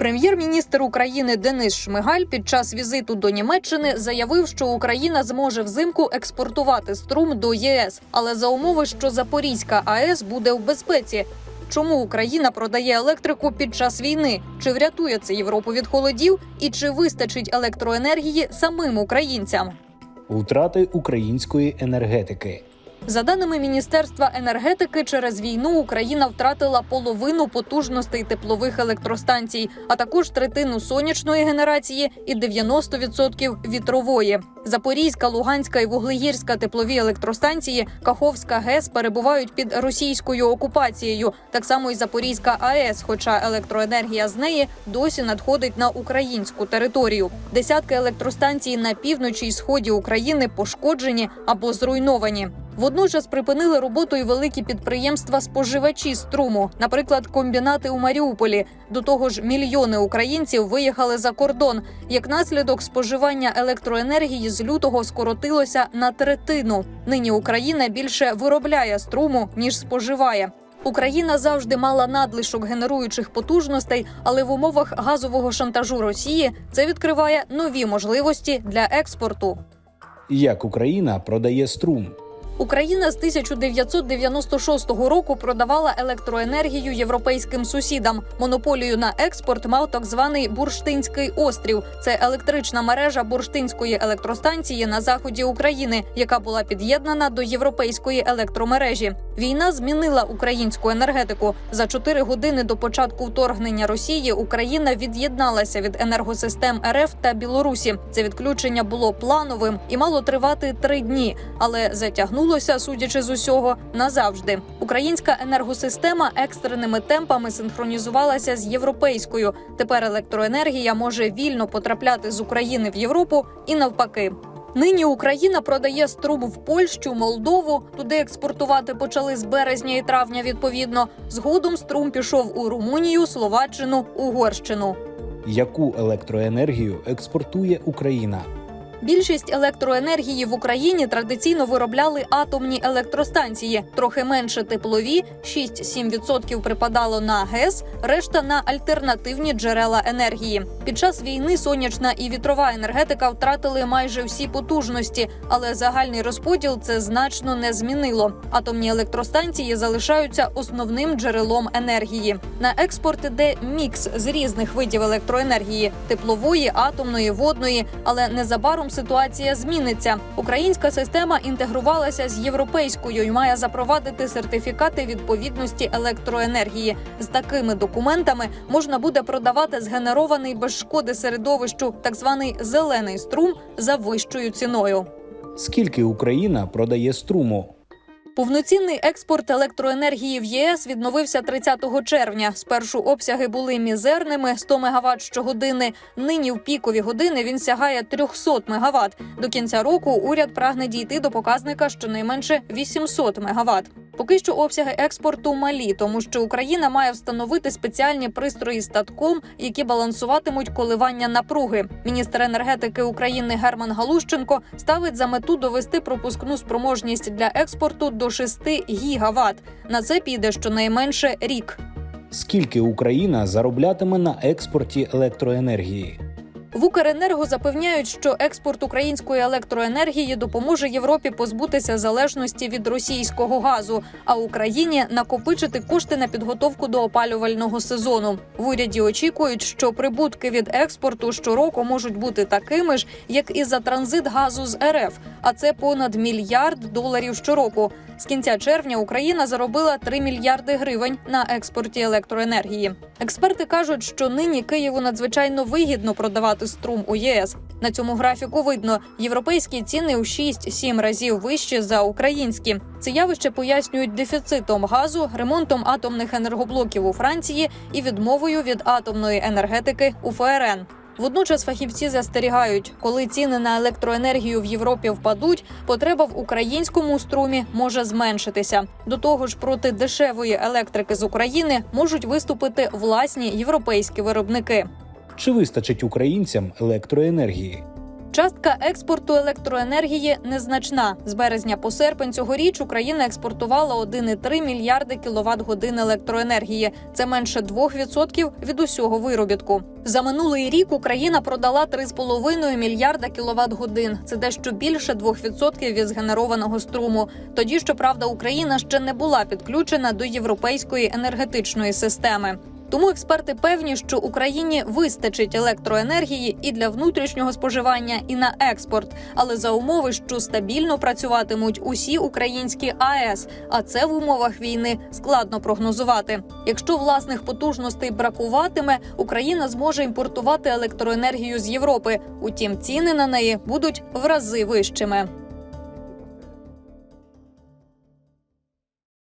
Прем'єр-міністр України Денис Шмигаль під час візиту до Німеччини заявив, що Україна зможе взимку експортувати струм до ЄС, але за умови, що Запорізька АЕС буде в безпеці. Чому Україна продає електрику під час війни? Чи врятує це Європу від холодів? І чи вистачить електроенергії самим українцям? Втрати української енергетики. За даними Міністерства енергетики, через війну Україна втратила половину потужностей теплових електростанцій, а також третину сонячної генерації і 90% вітрової. Запорізька, Луганська і Вуглегірська теплові електростанції Каховська ГЕС перебувають під російською окупацією. Так само і Запорізька АЕС, хоча електроенергія з неї досі надходить на українську територію. Десятки електростанцій на півночі й сході України пошкоджені або зруйновані. Водночас припинили роботу і великі підприємства споживачі струму, наприклад, комбінати у Маріуполі. До того ж, мільйони українців виїхали за кордон. Як наслідок споживання електроенергії з лютого скоротилося на третину. Нині Україна більше виробляє струму ніж споживає. Україна завжди мала надлишок генеруючих потужностей, але в умовах газового шантажу Росії це відкриває нові можливості для експорту. Як Україна продає струм? Україна з 1996 року продавала електроенергію європейським сусідам. Монополію на експорт мав так званий Бурштинський острів. Це електрична мережа бурштинської електростанції на заході України, яка була під'єднана до європейської електромережі. Війна змінила українську енергетику. За чотири години до початку вторгнення Росії Україна від'єдналася від енергосистем РФ та Білорусі. Це відключення було плановим і мало тривати три дні, але затягнулося, судячи з усього, назавжди. Українська енергосистема екстреними темпами синхронізувалася з європейською. Тепер електроенергія може вільно потрапляти з України в Європу і навпаки. Нині Україна продає струм в Польщу, Молдову. Туди експортувати почали з березня і травня. Відповідно, згодом струм пішов у Румунію, Словаччину, Угорщину. Яку електроенергію експортує Україна? Більшість електроенергії в Україні традиційно виробляли атомні електростанції, трохи менше теплові 6-7% припадало на ГЕС, решта на альтернативні джерела енергії. Під час війни сонячна і вітрова енергетика втратили майже всі потужності, але загальний розподіл це значно не змінило. Атомні електростанції залишаються основним джерелом енергії. На експорт іде мікс з різних видів електроенергії теплової, атомної, водної, але незабаром ситуація зміниться. Українська система інтегрувалася з європейською і має запровадити сертифікати відповідності електроенергії. З такими документами можна буде продавати згенерований без шкоди середовищу так званий зелений струм за вищою ціною. Скільки Україна продає струму? Повноцінний експорт електроенергії в ЄС відновився 30 червня. Спершу обсяги були мізерними 100 МВт щогодини. Нині в пікові години він сягає 300 МВт. До кінця року уряд прагне дійти до показника щонайменше 800 МВт. Поки що обсяги експорту малі, тому що Україна має встановити спеціальні пристрої статком, які балансуватимуть коливання напруги. Міністр енергетики України Герман Галущенко ставить за мету довести пропускну спроможність для експорту до 6 гігават. На це піде щонайменше рік. Скільки Україна зароблятиме на експорті електроенергії? В Укренерго запевняють, що експорт української електроенергії допоможе Європі позбутися залежності від російського газу, а Україні накопичити кошти на підготовку до опалювального сезону. В уряді очікують, що прибутки від експорту щороку можуть бути такими ж, як і за транзит газу з РФ, а це понад мільярд доларів щороку. З кінця червня Україна заробила 3 мільярди гривень на експорті електроенергії. Експерти кажуть, що нині Києву надзвичайно вигідно продавати струм у єС. На цьому графіку видно, європейські ціни у 6-7 разів вищі за українські. Це явище пояснюють дефіцитом газу, ремонтом атомних енергоблоків у Франції і відмовою від атомної енергетики у ФРН. Водночас фахівці застерігають, коли ціни на електроенергію в Європі впадуть, потреба в українському струмі може зменшитися. До того ж, проти дешевої електрики з України можуть виступити власні європейські виробники. Чи вистачить українцям електроенергії? Частка експорту електроенергії незначна. З березня по серпень цьогоріч Україна експортувала 1,3 мільярди кіловат годин електроенергії. Це менше 2% від усього виробітку. За минулий рік Україна продала 3,5 мільярда кіловат годин. Це дещо більше 2% від згенерованого струму. Тоді, щоправда, Україна ще не була підключена до європейської енергетичної системи. Тому експерти певні, що Україні вистачить електроенергії і для внутрішнього споживання, і на експорт, але за умови, що стабільно працюватимуть усі українські АЕС. А це в умовах війни складно прогнозувати. Якщо власних потужностей бракуватиме, Україна зможе імпортувати електроенергію з Європи. Утім, ціни на неї будуть в рази вищими.